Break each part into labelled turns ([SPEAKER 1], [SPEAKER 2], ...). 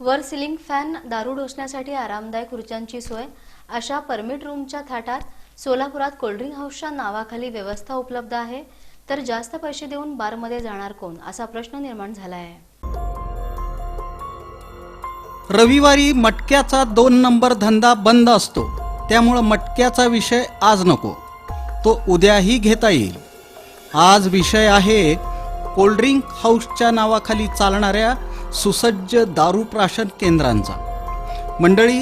[SPEAKER 1] वर ceiling fan दारू ढोसण्यासाठी आरामदायक खुर्च्यांची सोय अशा परमिट रूमच्या थाटात सोलापुरात कोल्ड्रिंक हाऊसच्या नावाखाली व्यवस्था उपलब्ध आहे तर जास्त पैसे देऊन बारमध्ये जाणार कोण? असा प्रश्न निर्माण झाला आहे
[SPEAKER 2] रविवारी मटक्याचा दोन नंबर धंदा बंद असतो. त्यामुळं मटक्याचा विषय आज नको. तो उद्याही घेता येईल. आज विषय आहे कोल्ड्रिंक हाऊसच्या नावाखाली चालणाऱ्या सुसज्ज दारू प्राशन केंद्रांचा. मंडळी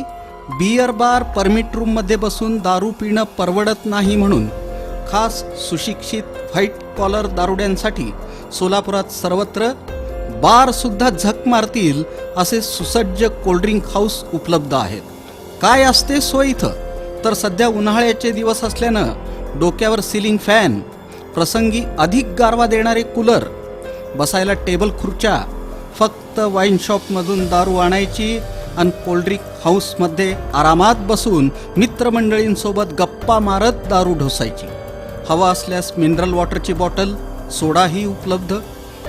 [SPEAKER 2] बियर बार परमिट रूममध्ये बसून दारू पिणं परवडत नाही म्हणून खास सुशिक्षित व्हाईट कॉलर दारुड्यांसाठी सोलापुरात सर्वत्र बारसुद्धा झक मारतील असे सुसज्ज कोल्ड्रिंक हाऊस उपलब्ध आहेत. काय असते सोय इथं? तर सध्या उन्हाळ्याचे दिवस असल्यानं डोक्यावर सिलिंग फॅन प्रसंगी अधिक गारवा देणारे कूलर बसायला टेबल खुर्च्या फक्त वाईन शॉपमधून दारू आणायची आणि पोल्ड्रिक हाऊसमध्ये आरामात बसून मित्रमंडळींसोबत गप्पा मारत दारू ढोसायची. हवा असल्यास मिनरल वॉटरची बॉटल सोडाही उपलब्ध.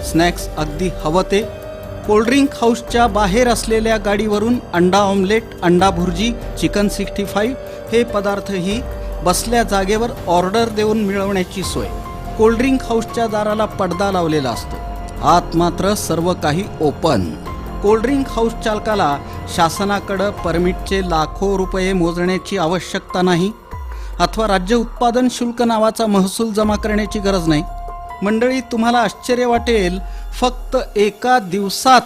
[SPEAKER 2] स्नॅक्स अगदी हवं ते. कोल्ड्रिंक हाऊसच्या बाहेर असलेल्या गाडीवरून अंडा ऑमलेट अंडा भुर्जी चिकन सिक्स्टी फाईव्ह हे पदार्थही बसल्या जागेवर ऑर्डर देऊन मिळवण्याची सोय. कोल्ड्रिंक हाऊसच्या दाराला पडदा लावलेला असतो. आत मात्र सर्व काही ओपन. कोल्ड्रिंक हाऊस चालकाला शासनाकडं परमिटचे लाखो रुपये मोजण्याची आवश्यकता नाही. अथवा राज्य उत्पादन शुल्क नावाचा महसूल जमा करण्याची गरज नाही. मंडळी तुम्हाला आश्चर्य वाटेल फक्त एका दिवसात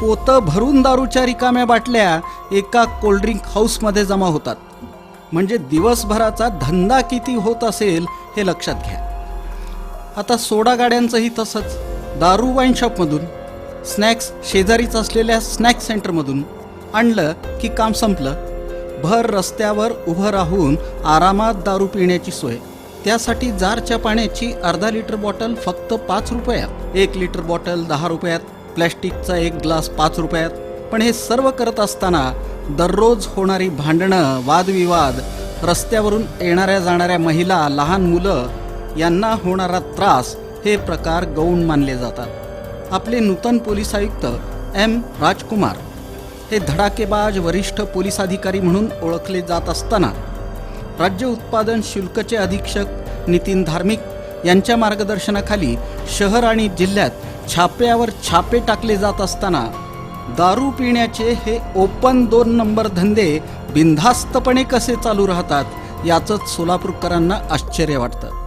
[SPEAKER 2] पोतं भरून दारूच्या रिकाम्या बाटल्या एका कोल्ड्रिंक हाऊसमध्ये जमा होतात. म्हणजे दिवसभराचा धंदा किती होत असेल हे लक्षात घ्या. आता सोडा गाड्यांचंही तसंच. दारू वाईन शॉपमधून स्नॅक्स शेजारीच असलेल्या स्नॅक सेंटरमधून आणलं की काम संपलं. भर रस्त्यावर उभं राहून आरामात दारू पिण्याची सोय. त्यासाठी जारच्या पाण्याची अर्धा लिटर बॉटल फक्त पाच रुपयात एक लिटर बॉटल दहा रुपयात प्लॅस्टिकचा एक ग्लास पाच रुपयात. पण हे सर्व करत असताना दररोज होणारी भांडणं वादविवाद रस्त्यावरून येणाऱ्या जाणाऱ्या महिला लहान मुलं यांना होणारा त्रास हे प्रकार गौण मानले जातात. आपले नूतन पोलीस आयुक्त एम राजकुमार हे धडाकेबाज वरिष्ठ पोलीस अधिकारी म्हणून ओळखले जात असताना राज्य उत्पादन शुल्कचे अधीक्षक नितीन धार्मिक यांच्या मार्गदर्शनाखाली शहर आणि जिल्ह्यात छाप्यावर छापे टाकले जात असताना दारू पिण्याचे हे ओपन दोन नंबर धंदे बिनधास्तपणे कसे चालू राहतात याचंच सोलापूरकरांना आश्चर्य वाटतं.